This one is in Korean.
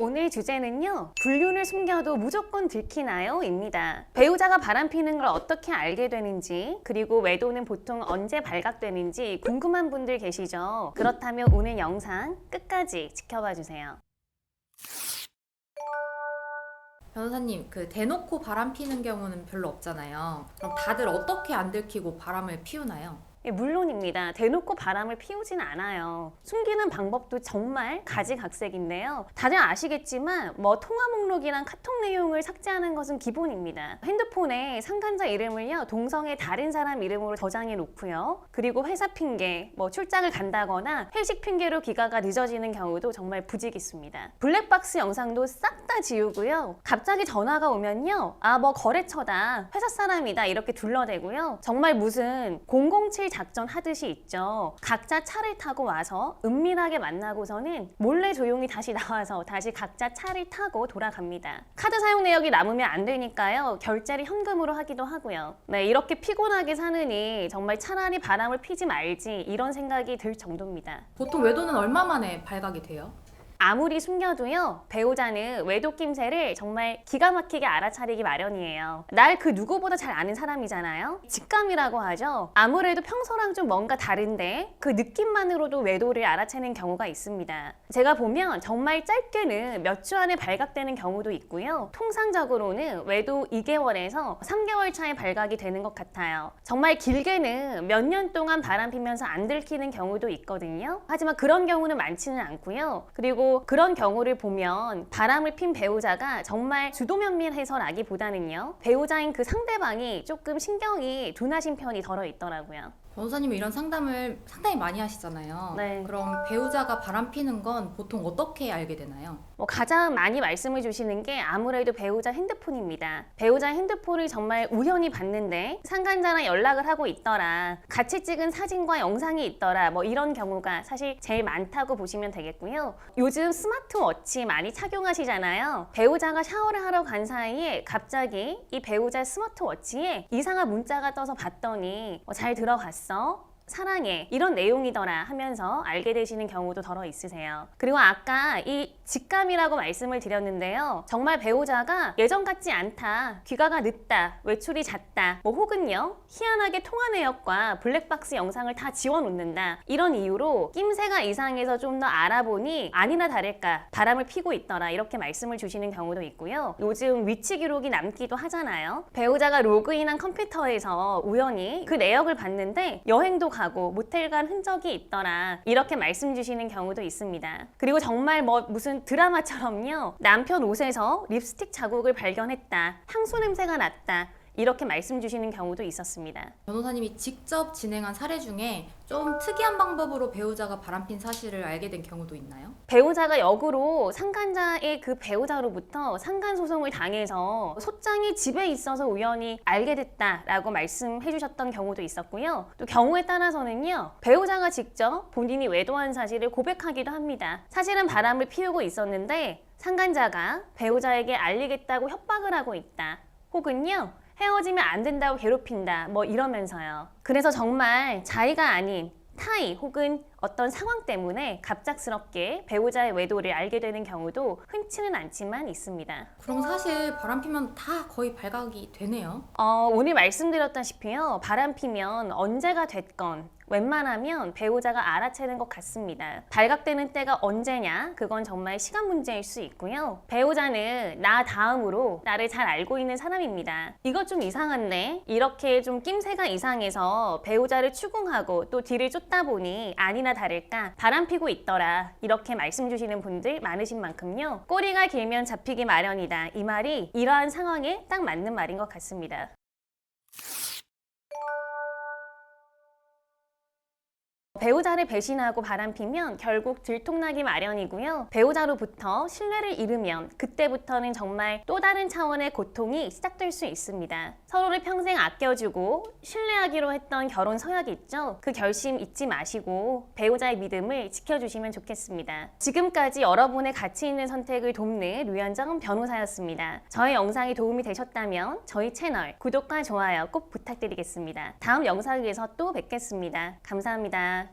오늘 주제는요. 불륜을 숨겨도 무조건 들키나요? 입니다. 배우자가 바람피는 걸 어떻게 알게 되는지, 그리고 외도는 보통 언제 발각되는지 궁금한 분들 계시죠? 그렇다면 오늘 영상 끝까지 지켜봐 주세요. 변호사님, 그 대놓고 바람 피는 경우는 별로 없잖아요. 그럼 다들 어떻게 안 들키고 바람을 피우나요? 예, 물론입니다. 대놓고 바람을 피우진 않아요. 숨기는 방법도 정말 가지각색인데요. 다들 아시겠지만 뭐 통화 목록이랑 카톡 내용을 삭제하는 것은 기본입니다. 핸드폰에 상간자 이름을요 동성의 다른 사람 이름으로 저장해 놓고요. 그리고 회사 핑계, 뭐 출장을 간다거나 회식 핑계로 귀가가 늦어지는 경우도 정말 부지기수입니다. 블랙박스 영상도 싹 다 지우고요. 갑자기 전화가 오면요, 아 뭐 거래처다, 회사 사람이다 이렇게 둘러대고요. 정말 무슨 007 작전 하듯이 있죠. 각자 차를 타고 와서 은밀하게 만나고서는 몰래 조용히 다시 나와서 다시 각자 차를 타고 돌아갑니다. 카드 사용 내역이 남으면 안 되니까요. 결제를 현금으로 하기도 하고요. 네, 이렇게 피곤하게 사느니 정말 차라리 바람을 피지 말지 이런 생각이 들 정도입니다. 보통 외도는 얼마 만에 발각이 돼요? 아무리 숨겨도요, 배우자는 외도 낌새를 정말 기가 막히게 알아차리기 마련이에요. 날 그 누구보다 잘 아는 사람이잖아요? 직감이라고 하죠. 아무래도 평소랑 좀 뭔가 다른데 그 느낌만으로도 외도를 알아채는 경우가 있습니다. 제가 보면 정말 짧게는 몇 주 안에 발각되는 경우도 있고요. 통상적으로는 외도 2개월에서 3개월 차에 발각이 되는 것 같아요. 정말 길게는 몇 년 동안 바람 피면서 안 들키는 경우도 있거든요. 하지만 그런 경우는 많지는 않고요. 그리고 그런 경우를 보면 바람을 핀 배우자가 정말 주도면밀해서라기보다는요. 배우자인 그 상대방이 조금 신경이 둔하신 편이 덜어 있더라고요. 변호사님이 이런 상담을 상당히 많이 하시잖아요. 네. 그럼 배우자가 바람 피는 건 보통 어떻게 알게 되나요? 뭐 가장 많이 말씀을 주시는 게 아무래도 배우자 핸드폰입니다. 배우자 핸드폰을 정말 우연히 봤는데 상간자랑 연락을 하고 있더라. 같이 찍은 사진과 영상이 있더라. 뭐 이런 경우가 사실 제일 많다고 보시면 되겠고요. 요즘 스마트워치 많이 착용하시잖아요. 배우자가 샤워를 하러 간 사이에 갑자기 이 배우자 스마트워치에 이상한 문자가 떠서 봤더니 어, 잘 들어갔어. 哦。 사랑해 이런 내용이더라 하면서 알게 되시는 경우도 덜어 있으세요. 그리고 아까 이 직감이라고 말씀을 드렸는데요. 정말 배우자가 예전 같지 않다, 귀가가 늦다, 외출이 잦다, 뭐 혹은요 희한하게 통화 내역과 블랙박스 영상을 다 지워놓는다 이런 이유로 낌새가 이상해서 좀 더 알아보니 아니나 다를까 바람을 피고 있더라 이렇게 말씀을 주시는 경우도 있고요. 요즘 위치 기록이 남기도 하잖아요. 배우자가 로그인한 컴퓨터에서 우연히 그 내역을 봤는데 여행도 가고 모텔 간 흔적이 있더라. 이렇게 말씀 주시는 경우도 있습니다. 그리고 정말 뭐 무슨 드라마처럼요. 남편 옷에서 립스틱 자국을 발견했다. 향수 냄새가 났다 이렇게 말씀 주시는 경우도 있었습니다. 변호사님이 직접 진행한 사례 중에 좀 특이한 방법으로 배우자가 바람핀 사실을 알게 된 경우도 있나요? 배우자가 역으로 상간자의 그 배우자로부터 상간 소송을 당해서 소장이 집에 있어서 우연히 알게 됐다라고 말씀해 주셨던 경우도 있었고요. 또 경우에 따라서는요. 배우자가 직접 본인이 외도한 사실을 고백하기도 합니다. 사실은 바람을 피우고 있었는데 상간자가 배우자에게 알리겠다고 협박을 하고 있다. 혹은요. 헤어지면 안 된다고 괴롭힌다. 뭐 이러면서요. 그래서 정말 자의가 아닌 타의 혹은 어떤 상황 때문에 갑작스럽게 배우자의 외도를 알게 되는 경우도 흔치는 않지만 있습니다. 그럼 사실 바람 피면 다 거의 발각이 되네요. 어, 오늘 말씀드렸다시피요. 바람 피면 언제가 됐건 웬만하면 배우자가 알아채는 것 같습니다. 발각되는 때가 언제냐? 그건 정말 시간 문제일 수 있고요. 배우자는 나 다음으로 나를 잘 알고 있는 사람입니다. 이거 좀 이상한데? 이렇게 좀 낌새가 이상해서 배우자를 추궁하고 또 뒤를 쫓다 보니 아니 나 다를까 바람 피고 있더라. 이렇게 말씀 주시는 분들 많으신 만큼요. 꼬리가 길면 잡히기 마련이다. 이 말이 이러한 상황에 딱 맞는 말인 것 같습니다. 배우자를 배신하고 바람피면 결국 들통나기 마련이고요. 배우자로부터 신뢰를 잃으면 그때부터는 정말 또 다른 차원의 고통이 시작될 수 있습니다. 서로를 평생 아껴주고 신뢰하기로 했던 결혼 서약이 있죠. 그 결심 잊지 마시고 배우자의 믿음을 지켜주시면 좋겠습니다. 지금까지 여러분의 가치 있는 선택을 돕는 류현정 변호사였습니다. 저의 영상이 도움이 되셨다면 저희 채널 구독과 좋아요 꼭 부탁드리겠습니다. 다음 영상에서 또 뵙겠습니다. 감사합니다.